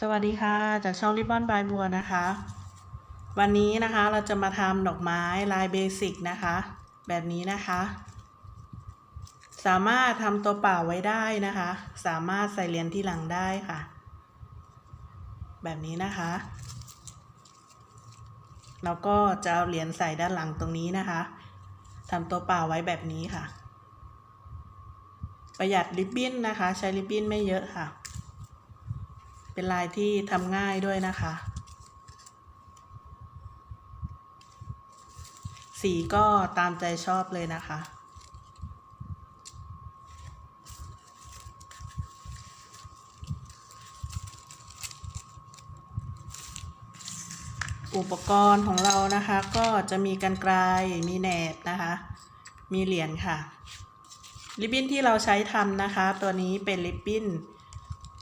สวัสดีค่ะจากช่องริบบอนบายบัวนะคะ วันนี้นะคะเราจะมาทำดอกไม้ลายเบสิกนะคะ แบบนี้นะคะ สามารถทำตัวเปล่าไว้ได้นะคะ สามารถใส่เหรียญที่หลังได้ค่ะ แบบนี้นะคะ แล้วก็จะเอาเหรียญใส่ด้านหลังตรงนี้นะคะทำตัวเปล่าไว้แบบนี้ค่ะ ประหยัดริบบิ้นนะคะ ใช้ริบบิ้นไม่เยอะค่ะ เป็นลายที่ทำง่ายด้วยนะคะ สีก็ตามใจชอบเลยนะคะ อุปกรณ์ของเรานะคะก็จะมีกันไกลมีแหนบนะคะ มีเหรียญค่ะ ริบบิ้นที่เราใช้ทำนะคะ ตัวนี้เป็นริบบิ้น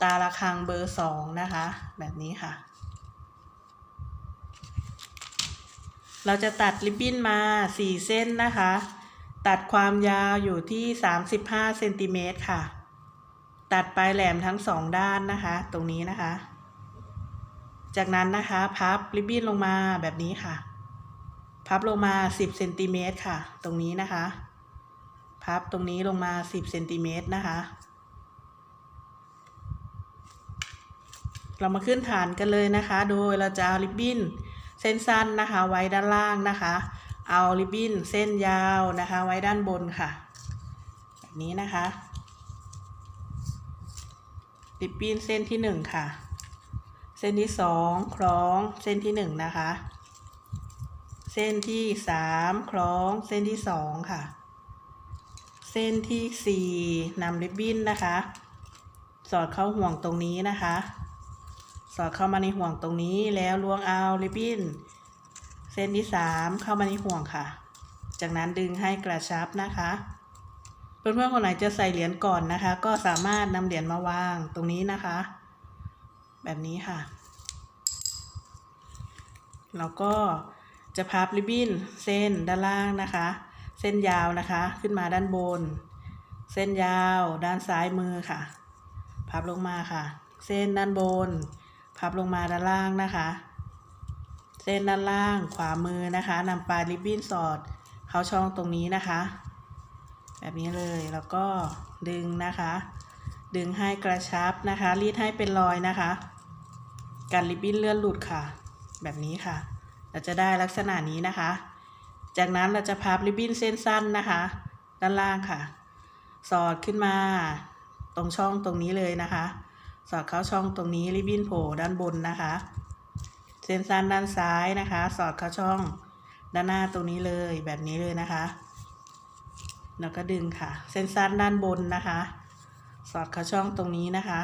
ตาละคังเบอร์สองนะคะ แบบนี้ค่ะ เราจะตัดริบบิ้นมา4เส้นนะคะ ตัดความยาวอยู่ที่35เซนติเมตรค่ะ ตัดปลายแหลมทั้งสองด้านนะคะ ตรงนี้นะคะ จากนั้นนะคะพับริบบิ้นลงมาแบบนี้ค่ะ พับลงมา10เซนติเมตรค่ะ ตรงนี้นะคะ พับตรงนี้ลงมา10เซนติเมตรนะคะ เรามาขึ้นฐานกันเลยนะคะ โดยเราจะเอาริบบิ้นเส้นสั้นนะคะ ไว้ด้านล่างนะคะ เอาริบบิ้นเส้นยาวนะคะ ไว้ด้านบนค่ะ แบบนี้นะคะริบบิ้นเส้นที่หนึ่งค่ะ เส้นที่สองคล้องเส้นที่หนึ่งนะคะ เส้นที่สามคล้องเส้นที่สองค่ะ เส้นที่สี่นำริบบิ้นนะคะ สอดเข้าห่วงตรงนี้นะคะ สอดเข้ามาในห่วงตรงนี้แล้วล้วงเอาริบบิ้นเส้นที่สามเข้ามาในห่วงค่ะ จากนั้นดึงให้กระชับนะคะเพื่อนๆคนไหนจะใส่เหรียญก่อนนะคะ ก็สามารถนำเหรียญมาวางตรงนี้นะคะ แบบนี้ค่ะ แล้วก็จะพับริบบิ้นเส้นด้านล่างนะคะ เส้นยาวนะคะขึ้นมาด้านบน เส้นยาวด้านซ้ายมือค่ะ พับลงมาค่ะ เส้นด้านบน พับลงมาด้านล่างนะคะ เส้นด้านล่างขวามือนะคะนำปลายริบบิ้นสอดเข้าช่องตรงนี้นะคะ แบบนี้เลยแล้วก็ดึงนะคะ ดึงให้กระชับนะคะ รีดให้เป็นรอยนะคะกันริบบิ้นเลื่อนหลุดค่ะ แบบนี้ค่ะ เราจะได้ลักษณะนี้นะคะ จากนั้นเราจะพับริบบิ้นเส้นสั้นนะคะ ด้านล่างค่ะ สอดขึ้นมา ตรงช่องตรงนี้เลยนะคะ สอดเข้าช่องตรงนี้ริบบิ้นโผล่ด้านบนนะคะ เส้นสั้นด้านซ้ายนะคะ สอดเข้าช่องด้านหน้าตรงนี้เลยแบบนี้เลยนะคะ แล้วก็ดึงค่ะ เส้นสั้นด้านบนนะคะ สอดเข้าช่องตรงนี้นะคะ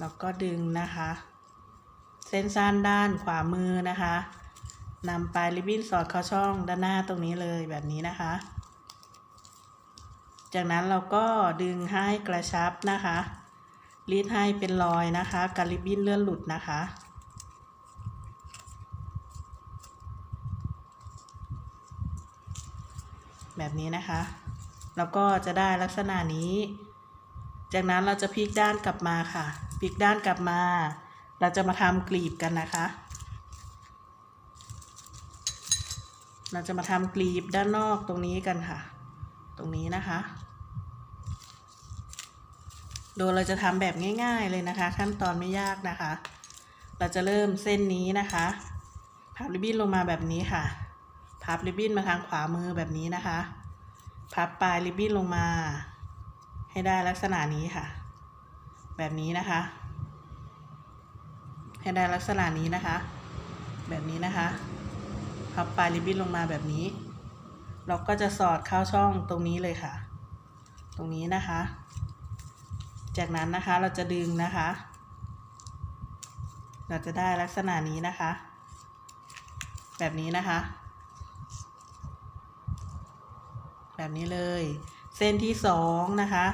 แล้วก็ดึงนะคะ เส้นสั้นด้านขวามือนะคะนำปลายริบบิ้นสอดเข้าช่องด้านหน้าตรงนี้เลยแบบนี้นะคะ จากนั้นเราก็ดึงให้กระชับนะคะ รีดให้เป็นรอยนะคะการริบบิ้นเลื่อนหลุดนะคะ แบบนี้นะคะ แล้วก็จะได้ลักษณะนี้ จากนั้นเราจะพลิกด้านกลับมาค่ะพลิกด้านกลับมา เราจะมาทำกลีบกันนะคะ เราจะมาทำกลีบด้านนอกตรงนี้กันค่ะ ตรงนี้นะคะ โดยเราจะทำแบบง่าย ๆเลยนะคะ ขั้นตอนไม่ยากนะคะ เราจะเริ่มเส้นนี้นะคะพับริบบิ้นลงมาแบบนี้ค่ะ พับริบบิ้นมาทางขวามือแบบนี้นะคะ พับปลายริบบิ้นลงมา ให้ได้ลักษณะนี้ค่ะ แบบนี้นะคะ ให้ได้ลักษณะนี้นะคะ แบบนี้นะคะ พับปลายริบบิ้นลงมาแบบนี้ เราก็จะสอดเข้าช่องตรงนี้เลยค่ะ ตรงนี้นะคะ จากนั้นนะคะเราจะดึงนะคะ เราจะได้ลักษณะนี้นะคะ แบบนี้นะคะ แบบนี้เลย เส้นที่สองนะคะ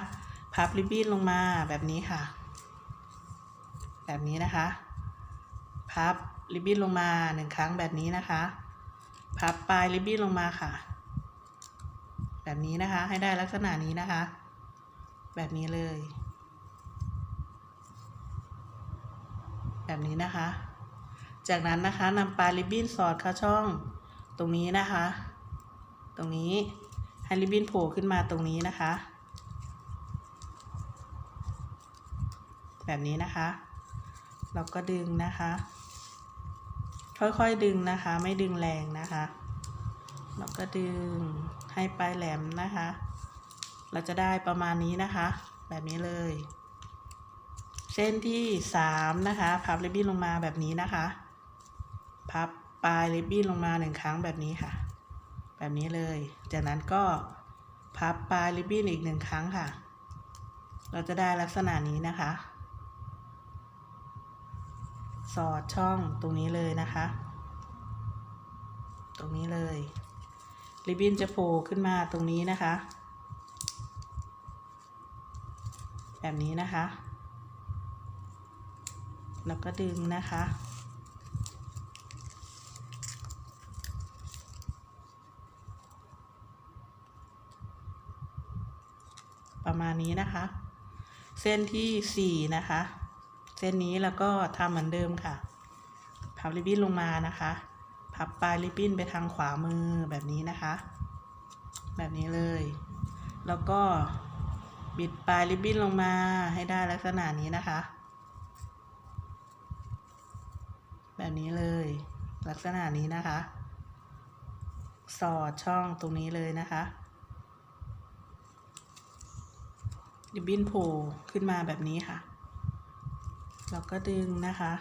พับริบบิ้นลงมาแบบนี้ค่ะ แบบนี้นะคะ พับริบบิ้นลงมาหนึ่งครั้งแบบนี้นะคะ พับปลายริบบิ้นลงมาค่ะ แบบนี้นะคะให้ได้ลักษณะนี้นะคะ แบบนี้เลย แบบนี้นะคะ จากนั้นนะคะนำปลายริบบิ้นสอดเข้าช่องตรงนี้นะคะ ตรงนี้ให้ริบบิ้นโผล่ขึ้นมาตรงนี้นะคะ แบบนี้นะคะ เราก็ดึงนะคะ ค่อยๆดึงนะคะ ไม่ดึงแรงนะคะ เราก็ดึงให้ปลายแหลมนะคะ เราจะได้ประมาณนี้นะคะ แบบนี้เลย เส้นที่สามนะคะพับริบบิ้นลงมาแบบนี้นะคะพับปลายริบบิ้นลงมาหนึ่งครั้งแบบนี้ค่ะ แบบนี้เลย จากนั้นก็พับปลายริบบิ้นอีกหนึ่งครั้งค่ะ เราจะได้ลักษณะนี้นะคะ สอดช่องตรงนี้เลยนะคะ ตรงนี้เลยริบบิ้นจะโผล่ขึ้นมาตรงนี้นะคะ แบบนี้นะคะ แล้วก็ดึงนะคะ ประมาณนี้นะคะ เส้นที่สี่นะคะ เส้นนี้แล้วก็ทำเหมือนเดิมค่ะ พับริบบิ้นลงมานะคะ พับปลายริบบิ้นไปทางขวามือแบบนี้นะคะ แบบนี้เลย แล้วก็บิดปลายริบบิ้นลงมาให้ได้ลักษณะนี้นะคะ แบบนี้เลย ลักษณะนี้นะคะ สอดช่องตรงนี้เลยนะคะดิบบินโผล่ขึ้นมาแบบนี้ค่ะ เราก็ดึงนะคะ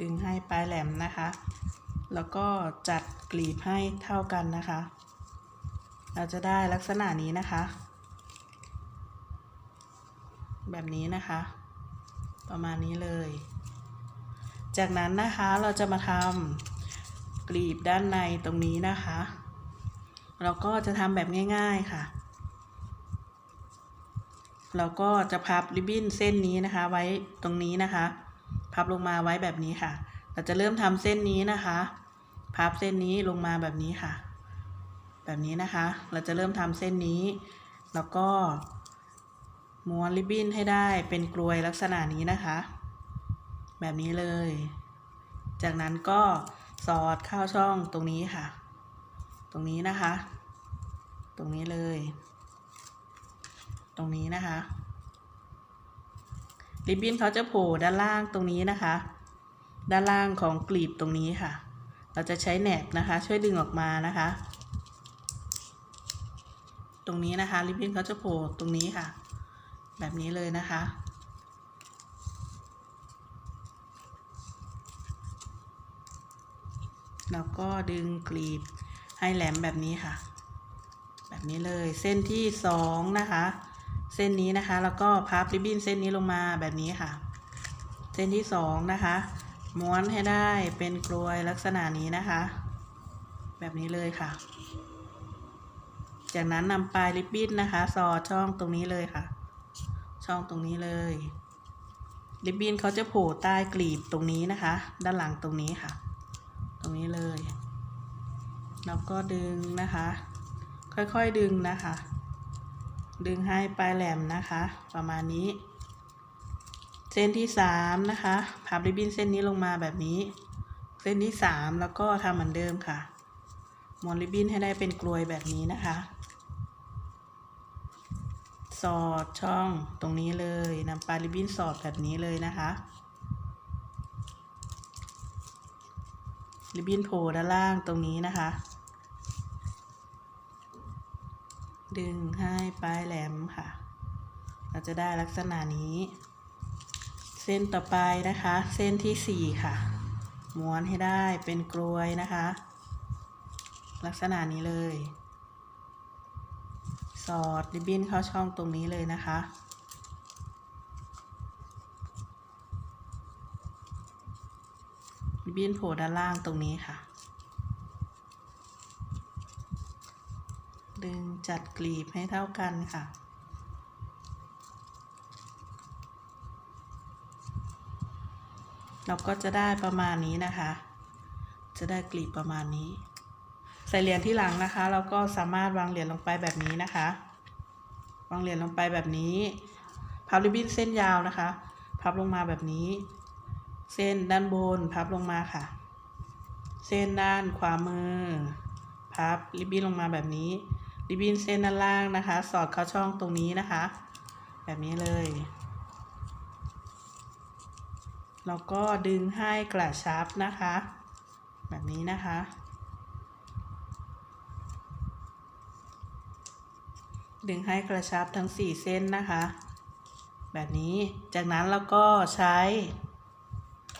ดึงให้ปลายแหลมนะคะ แล้วก็จัดกลีบให้เท่ากันนะคะ เราจะได้ลักษณะนี้นะคะ แบบนี้นะคะ ประมาณนี้เลย จากนั้นนะคะเราจะมาทำกลีบด้านในตรงนี้นะคะ เราก็จะทำแบบง่าย ๆค่ะเราก็จะพับริบบิ้นเส้นนี้นะคะไว้ตรงนี้นะคะ พับลงมาไว้แบบนี้ค่ะ เราจะเริ่มทำเส้นนี้นะคะ พับเส้นนี้ลงมาแบบนี้ค่ะ แบบนี้นะคะ เราจะเริ่มทำเส้นนี้ แล้วก็ม้วนริบบิ้นให้ได้เป็นกลวยลักษณะนี้นะคะ แบบนี้เลย จากนั้นก็สอดเข้าช่องตรงนี้ค่ะ ตรงนี้นะคะ ตรงนี้เลย ตรงนี้นะคะ ริบบิ้นเขาจะโผล่ด้านล่างตรงนี้นะคะ ด้านล่างของกลีบตรงนี้ค่ะ เราจะใช้แหนบนะคะ ช่วยดึงออกมานะคะ ตรงนี้นะคะริบบิ้นเขาจะโผล่ตรงนี้ค่ะ แบบนี้เลยนะคะแล้วก็ดึงกลีบให้แหลมแบบนี้ค่ะ แบบนี้เลยเส้นที่สองนะคะ เส้นนี้นะคะ แล้วก็พับริบบิ้นเส้นนี้ลงมาแบบนี้ค่ะ เส้นที่สองนะคะ ม้วนให้ได้เป็นกลวยลักษณะนี้นะคะ แบบนี้เลยค่ะ จากนั้นนำปลายริบบิ้นนะคะ สอดช่องตรงนี้เลยค่ะ ช่องตรงนี้เลยริบบิ้นเขาจะโผล่ใต้กลีบตรงนี้นะคะ ด้านหลังตรงนี้ค่ะ ตรงนี้เลย แล้วก็ดึงนะคะ ค่อยๆดึงนะคะ ดึงให้ปลายแหลมนะคะ ประมาณนี้ เส้นที่สามนะคะพับริบบิ้นเส้นนี้ลงมาแบบนี้ เส้นที่สามแล้วก็ทำเหมือนเดิมค่ะม้วนริบบิ้นให้ได้เป็นกลวยแบบนี้นะคะ สอดช่องตรงนี้เลยนำปลายริบบิ้นสอดแบบนี้เลยนะคะริบบิ้นโผล่ด้านล่างตรงนี้นะคะ ดึงให้ปลายแหลมค่ะ เราจะได้ลักษณะนี้ เส้นต่อไปนะคะ เส้นที่สี่ค่ะม้วนให้ได้เป็นกลวยนะคะ ลักษณะนี้เลย สอดริบบิ้นเข้าช่องตรงนี้เลยนะคะ ริบบิ้นโผล่ด้านล่างตรงนี้ค่ะ ดึงจัดกลีบให้เท่ากันค่ะ เราก็จะได้ประมาณนี้นะคะ จะได้กลีบประมาณนี้ ใส่เหรียญที่หลังนะคะ เราก็สามารถวางเหรียญลงไปแบบนี้นะคะ วางเหรียญลงไปแบบนี้พับริบบิ้นเส้นยาวนะคะ พับลงมาแบบนี้ เส้นด้านบนพับลงมาค่ะ เส้นด้านขวามือ พับริบบิ้นลงมาแบบนี้ ริบบิ้นเส้นด้านล่างนะคะ สอดเข้าช่องตรงนี้นะคะ แบบนี้เลย แล้วก็ดึงให้กระชับนะคะ แบบนี้นะคะ ดึงให้กระชับทั้ง 4 เส้นนะคะ แบบนี้จากนั้นเราก็ใช้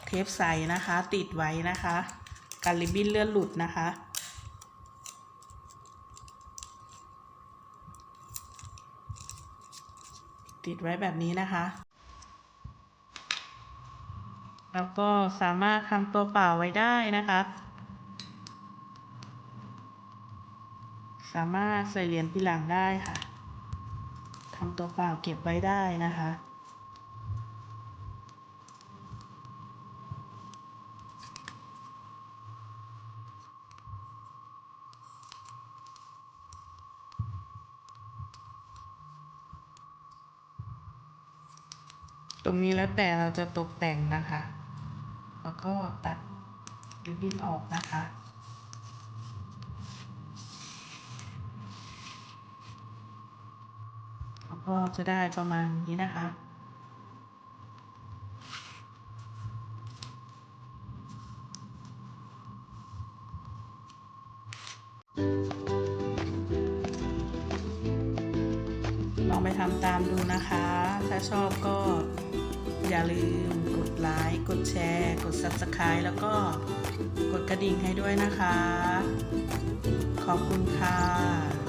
เทปใสนะคะ ติดไว้นะคะ การริบบิ้นเลื่อนหลุดนะคะ ติดไว้แบบนี้นะคะ แล้วก็สามารถทำตัวเปล่าไว้ได้นะคะ สามารถใส่เหรียญทีหลังได้ค่ะทำตัวเปล่าเก็บไว้ได้นะคะ ตรงนี้แล้วแต่เราจะตกแต่งนะคะ แล้วก็ตัดริบบิ้นออกนะคะแล้วก็จะได้ประมาณนี้นะคะลองไปทำตามดูนะคะ ถ้าชอบก็ อย่าลืมกดไลค์ กดแชร์ กด Subscribe แล้วก็กดกระดิ่งให้ด้วยนะคะ ขอบคุณค่ะ